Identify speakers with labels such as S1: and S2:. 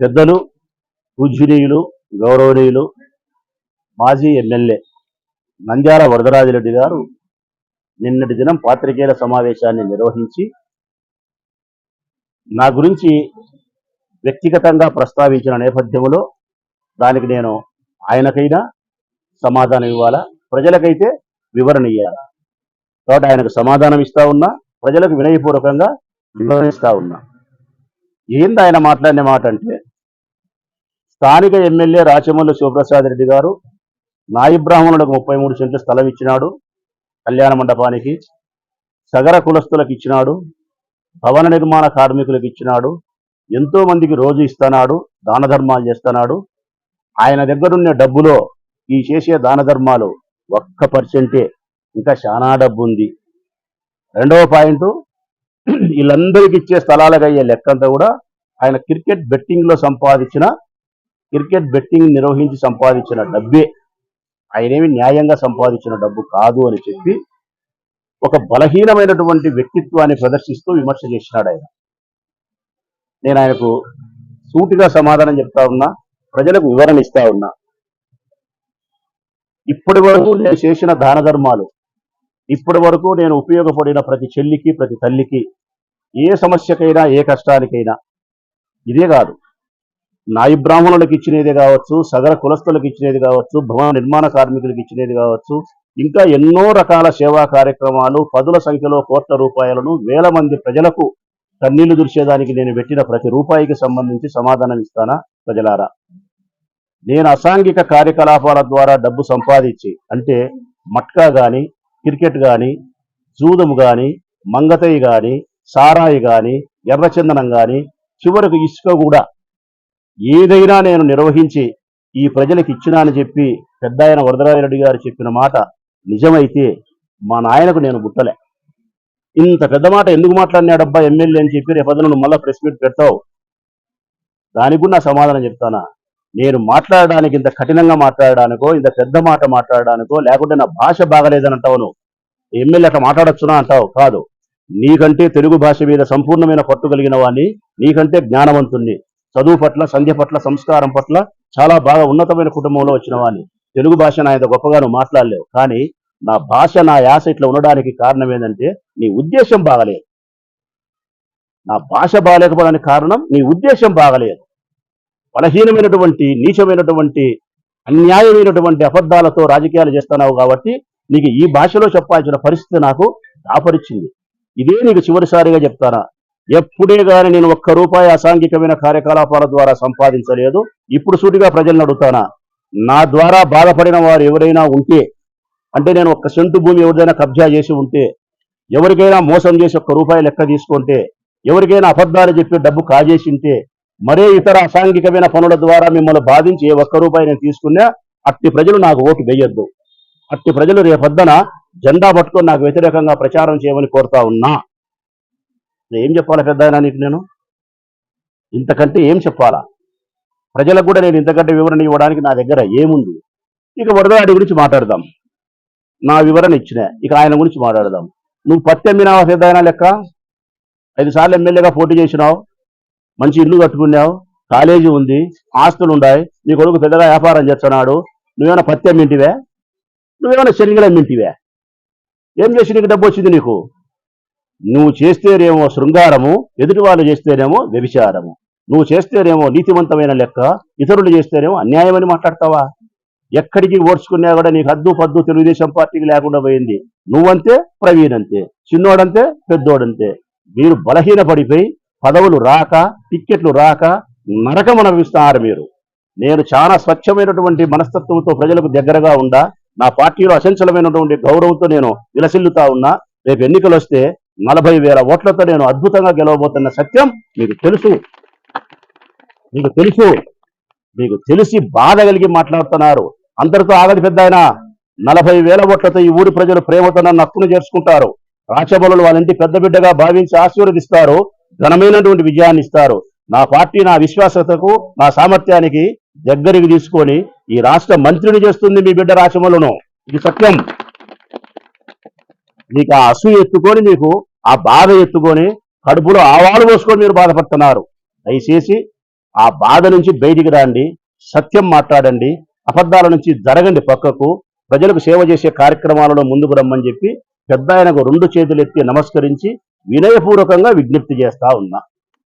S1: పెద్దలు పూజ్యనీయులు గౌరవనీయులు మాజీ ఎమ్మెల్యే నంద్యాల వరదరాజిరెడ్డి గారు నిన్నటి దినం పాత్రికేయుల సమావేశాన్ని నిర్వహించి నా గురించి వ్యక్తిగతంగా ప్రస్తావించిన నేపథ్యంలో దానికి నేను ఆయనకైనా సమాధానం ఇవ్వాలా? ప్రజలకైతే వివరణ ఇవ్వాలా కాబట్టి ఆయనకు సమాధానం ఇస్తా ఉన్నా ప్రజలకు వినయపూర్వకంగా వివరణిస్తా ఉన్నా. ఏంది ఆయన మాట్లాడిన మాట అంటే స్థానిక ఎమ్మెల్యే రాచమల్లు శివప్రసాద్ రెడ్డి గారు నాయి బ్రాహ్మణులకు ముప్పై మూడు సెంట్లు స్థలం ఇచ్చినాడు కళ్యాణ మండపానికి సగర కులస్తులకు ఇచ్చినాడు భవన నిర్మాణ కార్మికులకు ఇచ్చినాడు ఎంతో మందికి రోజు ఇస్తున్నాడు దాన ధర్మాలు చేస్తున్నాడు. ఆయన దగ్గరున్న డబ్బులో ఈ చేసే దాన ధర్మాలు ఒక్క పర్సెంటే ఇంకా చాలా డబ్బు ఉంది రెండవ పాయింట్ వీళ్ళందరికీ ఇచ్చే స్థలాలకు అయ్యే లెక్కంతా కూడా ఆయన క్రికెట్ బెట్టింగ్లో సంపాదించిన క్రికెట్ బెట్టింగ్ నిర్వహించి సంపాదించిన డబ్బే. ఆయనేమి న్యాయంగా సంపాదించిన డబ్బు కాదు అని చెప్పి ఒక బలహీనమైనటువంటి వ్యక్తిత్వాన్ని ప్రదర్శిస్తూ విమర్శ చేసినాడు ఆయన. నేను ఆయనకు సూటిగా సమాధానం చెప్తా ఉన్నా ప్రజలకు వివరణ ఇస్తా ఉన్నా. ఇప్పటి వరకు నేను చేసిన దాన ధర్మాలు ఇప్పటి వరకు నేను ఉపయోగపడిన ప్రతి చెల్లికి ప్రతి తల్లికి ఏ సమస్యకైనా ఏ కష్టానికైనా ఇదే కాదు. నాయి బ్రాహ్మణులకు ఇచ్చినది కావచ్చు సగర కులస్తులకు ఇచ్చినది కావచ్చు భవన నిర్మాణ కార్మికులకు ఇచ్చినది కావచ్చు ఇంకా ఎన్నో రకాల సేవా కార్యక్రమాలు పదుల సంఖ్యలో కోట్ల రూపాయలను వేల మంది ప్రజలకు కన్నీళ్ళు దుర్చేదానికి నేను పెట్టిన ప్రతి రూపాయికి సంబంధించి సమాధానం ఇస్తానా ప్రజలారా? నేను అసాంఘిక కార్యకలాపాల ద్వారా డబ్బు సంపాదించి అంటే మట్కా గాని క్రికెట్ కానీ జూదము కానీ మంగతయ్య కానీ సారాయి కానీ ఎర్రచందనం కానీ చివరకు ఇసుక కూడా ఏదైనా నేను నిర్వహించి ఈ ప్రజలకు ఇచ్చినా అని చెప్పి పెద్ద ఆయన వరదరాజరెడ్డి గారు చెప్పిన మాట నిజమైతే మా నాయనకు నేను గుట్టలే ఇంత పెద్ద మాట ఎందుకు మాట్లాడినాడబ్బా ఎమ్మెల్యే అని చెప్పి రేపొద్దున నువ్వు మళ్ళీ ప్రెస్ మీట్ పెడతావు? దానికి కూడా నా సమాధానం చెప్తానా? నేను మాట్లాడడానికి ఇంత కఠినంగా మాట్లాడడానికో ఇంత పెద్ద మాట మాట్లాడడానికో లేకుంటే నా భాష బాగలేదని అంటావు నువ్వు ఎమ్మెల్యే అట్లా మాట్లాడొచ్చునా అంటావు? కాదు. నీకంటే తెలుగు భాష మీద సంపూర్ణమైన పట్టు కలిగిన వాడిని నీకంటే జ్ఞానవంతుణ్ణి చదువు పట్ల సంధ్య పట్ల సంస్కారం పట్ల చాలా బాగా ఉన్నతమైన కుటుంబంలో వచ్చిన వాడిని తెలుగు భాష నా ఇంత గొప్పగా నువ్వు మాట్లాడలేవు. కానీ నా భాష నా యాస ఇట్లా ఉండడానికి కారణం ఏంటంటే నీ ఉద్దేశం బాగలేదు. నా భాష బాగలేకపోవడానికి కారణం నీ ఉద్దేశం బాగలేదు. బలహీనమైనటువంటి నీచమైనటువంటి అన్యాయమైనటువంటి అబద్ధాలతో రాజకీయాలు చేస్తున్నావు కాబట్టి నీకు ఈ భాషలో చెప్పాల్సిన పరిస్థితి నాకు ఆపరిచింది ఇదే నీకు చివరిసారిగా చెప్తానా? ఎప్పుడే గాని నేను ఒక్క రూపాయి అసాంఘికమైన కార్యకలాపాల ద్వారా సంపాదించలేదు. ఇప్పుడు సూటిగా ప్రజలను అడుగుతానా? నా ద్వారా బాధపడిన వారు ఎవరైనా ఉంటే అంటే నేను ఒక్క సెంటు భూమి ఎవరిదైనా కబ్జా చేసి ఉంటే ఎవరికైనా మోసం చేసి ఒక్క రూపాయి లెక్క తీసుకుంటే ఎవరికైనా అబద్ధాలు చెప్పి డబ్బు కాజేసి ఉంటే మరే ఇతర అసాంఘికమైన పనుల ద్వారా మిమ్మల్ని బాధించి ఏ ఒక్క రూపాయి నేను తీసుకున్నా అట్టి ప్రజలు నాకు ఓటు వేయొద్దు. అట్టి ప్రజలు రేపొద్దున జెండా పట్టుకొని నాకు వ్యతిరేకంగా ప్రచారం చేయమని కోరుతా ఉన్నా. ఏం చెప్పాలా పెద్ద నీకు నేను? ఇంతకంటే ఏం చెప్పాలా? ప్రజలకు కూడా నేను ఇంతకంటే వివరణ ఇవ్వడానికి నా దగ్గర ఏముంది? ఇక వరదవాడి గురించి మాట్లాడదాం. నా వివరణ ఇచ్చిన ఇక ఆయన గురించి మాట్లాడదాం. నువ్వు పత్తి అమ్మినావా సిద్ధాయన లెక్క? ఐదు సార్లు ఎమ్మెల్యేగా పోటీ చేసినావు. మంచి ఇల్లు కట్టుకున్నావు కాలేజీ ఉంది ఆస్తులు ఉన్నాయి నీ కొడుకు పెద్దగా వ్యాపారం చేస్తున్నాడు నువ్వేమైనా పత్తి అమ్మింటివే నువ్వేమైనా శనిగలు అమ్మింటివే ఏం చేసి నీకు డబ్బు వచ్చింది నీకు? నువ్వు చేస్తేనేమో శృంగారము ఎదుటి వాళ్ళు చేస్తేనేమో వ్యభిచారము. నువ్వు చేస్తేనేమో నీతివంతమైన లెక్క ఇతరులు చేస్తేనేమో అన్యాయమని మాట్లాడతావా? ఎక్కడికి ఓడ్చుకున్నా కూడా నీకు హద్దు పద్దు తెలుగుదేశం పార్టీకి లేకుండా పోయింది. నువ్వంతే ప్రవీణ్ అంతే చిన్నోడంతే పెద్దోడంతే. మీరు బలహీన పడిపోయి పదవులు రాక టిక్కెట్లు రాక నరకం అనుభవిస్తున్నారు మీరు. నేను చాలా స్వచ్ఛమైనటువంటి మనస్తత్వంతో ప్రజలకు దగ్గరగా ఉండా. నా పార్టీలో అసంచలమైనటువంటి గౌరవంతో నేను విలసిల్లుతా ఉన్నా. రేపు ఎన్నికలు వస్తే నలభై వేల ఓట్లతో నేను అద్భుతంగా గెలవబోతున్న సత్యం మీకు తెలుసు. మీకు తెలుసు. మీకు తెలిసి బాధ కలిగి మాట్లాడుతున్నారు. అందరితో ఆగది పెద్ద ఆయన. నలభై వేల ఓట్లతో ఈ ఊరి ప్రజలు ప్రేమతో నన్ను హక్కును చేర్చుకుంటారు. రాచబలు వాళ్ళ ఇంటి పెద్ద బిడ్డగా భావించి ఆశీర్వదిస్తారు. ఘనమైనటువంటి విజయాన్ని ఇస్తారు. నా పార్టీ నా విశ్వాసతకు నా సామర్థ్యానికి దగ్గరికి తీసుకొని ఈ రాష్ట్ర మంత్రిని చేస్తుంది మీ బిడ్డ రాచమలను ఇది సత్యం. మీకు ఆ అసూయ ఎత్తుకొని మీకు ఆ బాధ ఎత్తుకొని కడుపులో ఆవాలు పోసుకొని మీరు బాధపడుతున్నారు. దయచేసి ఆ బాధ నుంచి బయటికి రండి సత్యం మాట్లాడండి అబద్ధాల నుంచి జరగండి పక్కకు ప్రజలకు సేవ చేసే కార్యక్రమాలలో ముందుకు రమ్మని చెప్పి పెద్ద ఆయనకు రెండు చేతులు ఎత్తి నమస్కరించి వినయపూర్వకంగా విజ్ఞప్తి చేస్తా ఉన్నా.